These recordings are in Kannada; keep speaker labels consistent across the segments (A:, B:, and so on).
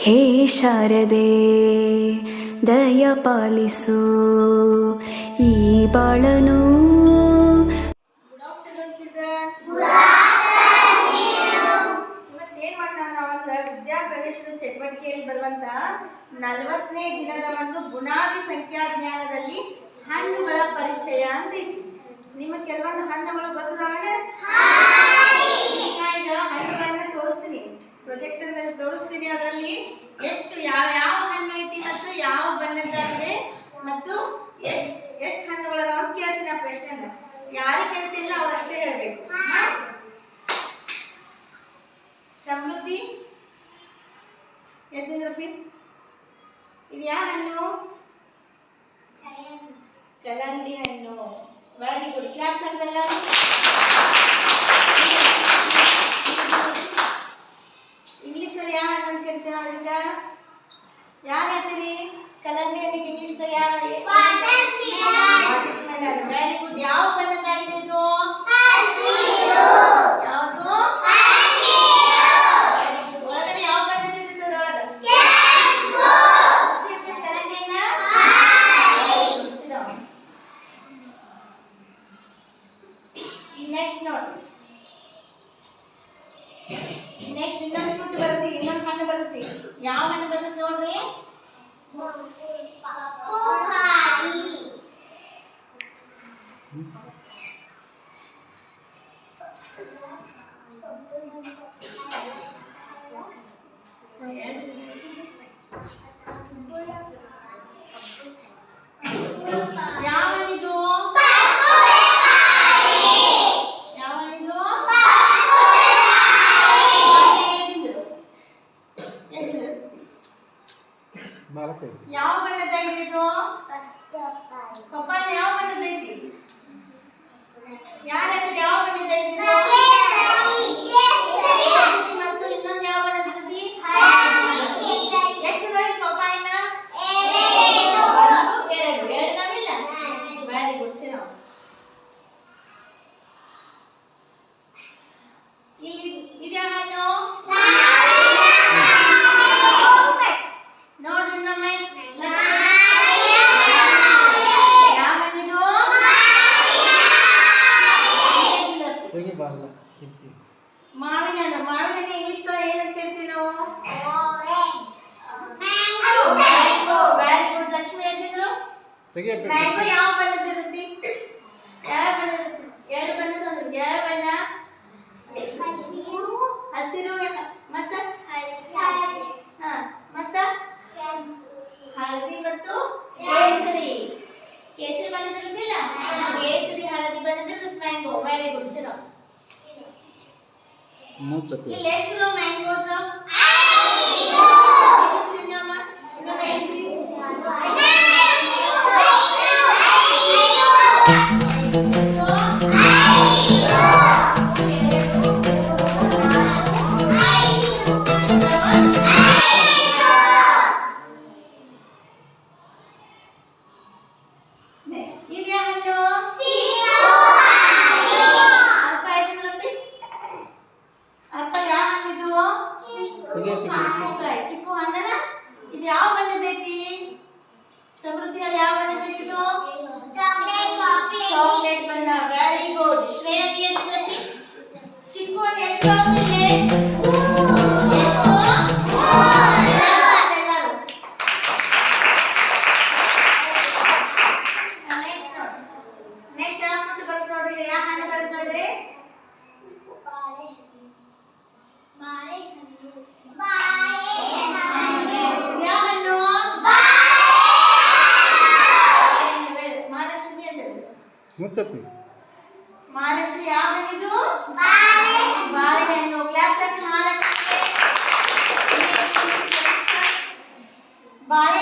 A: ಶಾರದೆ ದಯ ಪಾಲಿಸು ಈ ಬಾಳನು.
B: ಗುಡ್ ಆಫ್ಟರ್ನೂನ್ ಚಿಲ್ಡ್ರನ್ ಇವತ್ತೇನ್ ಮಾಡೋಣ ನಾವಂದ್ರೆ ವಿದ್ಯಾ ಪ್ರವೇಶದ ಚಟುವಟಿಕೆಯಲ್ಲಿ ಬರುವಂತ ನಲವತ್ತನೇ ದಿನದ ಒಂದು ಬುನಾದಿ ಸಂಖ್ಯಾ ಜ್ಞಾನದಲ್ಲಿ ಹಣ್ಣುಗಳ ಪರಿಚಯ ಅಂತ ಇತ್ತು ನಿಮ್ಮ ಕೆಲವೊಂದು ಹಣ್ಣುಗಳು ಗೊತ್ತದಾವಣ್ಣ ಈಗ ಹಣ್ಣುಗಳನ್ನ ತೋರಿಸ್ತೀನಿ. ಪ್ರೊಜೆಕ್ಟರ್ದಲ್ಲಿ ತೋರಿಸ್ತೀನಿ ಅದರಲ್ಲಿ. ಎಷ್ಟು ಯಾವ ಯಾವ ಹಣ್ಣು ಐತಿ ಮತ್ತು ಯಾವ ಬಣ್ಣದ್ದಾಗಿದೆ ಮತ್ತು ಎಷ್ಟು ಎಷ್ಟು ಹಣ್ಣುಗಳದಾವ ಅಂತ ಕೇಳ್ತೀನಿ ಆ ಪ್ರಶ್ನೆನ. ಯಾರಿಗೆ ಕೇಳ್ತಿಲ್ಲ ಅವ್ರು ಹೇಳಬೇಕು. ಸಮೃದ್ಧಿ. ಇದು ಯಾವ ಹಣ್ಣು? ಕಲ್ಲಂಗಡಿ ಹಣ್ಣು. ವೆರಿ ಗುಡ್ ಕ್ಲಾಪ್ಸ್ ಹಾಕಲ್ಲ ಹಣ್ಣು ಬರುತ್ತೆ ಯಾವ ಹಣ್ಣು ಬರುತ್ತೆ ನೋಡ್ರಿ ಯಾವ ಇದು ಪಪ್ಪಾಯ ಯಾವ ಬಣ್ಣದೈತಿ ಯಾರ ಹತ್ರ ಯಾವ ಬಣ್ಣದೈತಿ ಇದು? ಕೇಸರಿ ಮತ್ತು ಇನ್ನೊಂದು ಯಾವ ಬಣ್ಣದಿರ್ತೈತಿ ಎಷ್ಟು ನೋಡಿ ಪಪ್ಪಾಯನ ಒಂದು, ಎರಡು ಎರಡು ನಾವಿಲ್ಲ ವೆರಿ ಗುಡ್ ಸಿನೋ ಇಲ್ಲಿ ಇದ್ಯಾ ಹಣ್ಣು ನೋಡ್ರಿ ಇನ್ನೊಮ್ಮೆ ಯಾವ ಹಣ್ಣಿದು ಮಾವಿನ ಹಣ್ಣು ಮಾವಿನ ಹಣ್ಣು ಇಂಗ್ಲಿಷ್ ಏನಂತ ಇರ್ತೀವಿ ನಾವು? ಮ್ಯಾಂಗೋ ವೆರಿ ಗುಡ್ ಲಕ್ಷ್ಮಿ ಅಂತಿದ್ರು ಮ್ಯಾಂಗೋ ಯಾವ ಬಣ್ಣದ ಇರುತ್ತೆ? ಯಾವ ಬಣ್ಣ ಇರುತ್ತೆ? ಎರಡು ಬಣ್ಣದ ಯಾವ ಬಣ್ಣ ಹಸಿರು ಮತ್ತ? घूम सकते हो। ಹಣ್ಣು ಮಹಾಲಕ್ಷ್ಮಿ ಅಂದ್ರೆ ಮಹಾಲಕ್ಷ್ಮಿ ಯಾವ ಹಣ್ಣಿದು
C: வாழ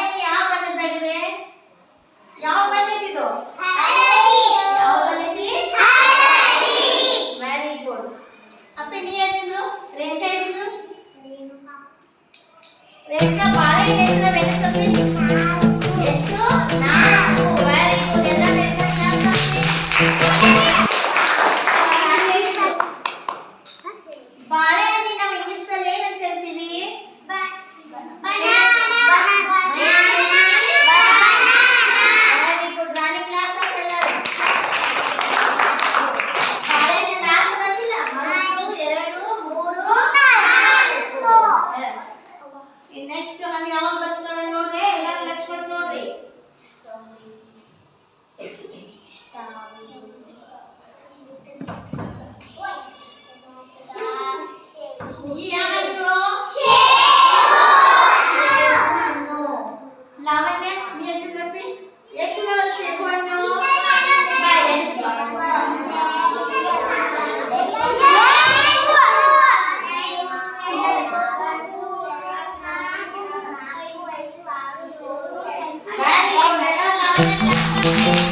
D: Thank
C: you.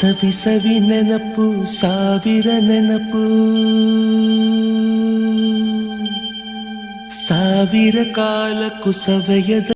E: ಸವಿ ಸವಿ ನೆನಪು ಸಾವಿರ ನೆನಪು. ಸಾವಿರ ಕಾಲಕ್ಕೂ ಸವೆಯದ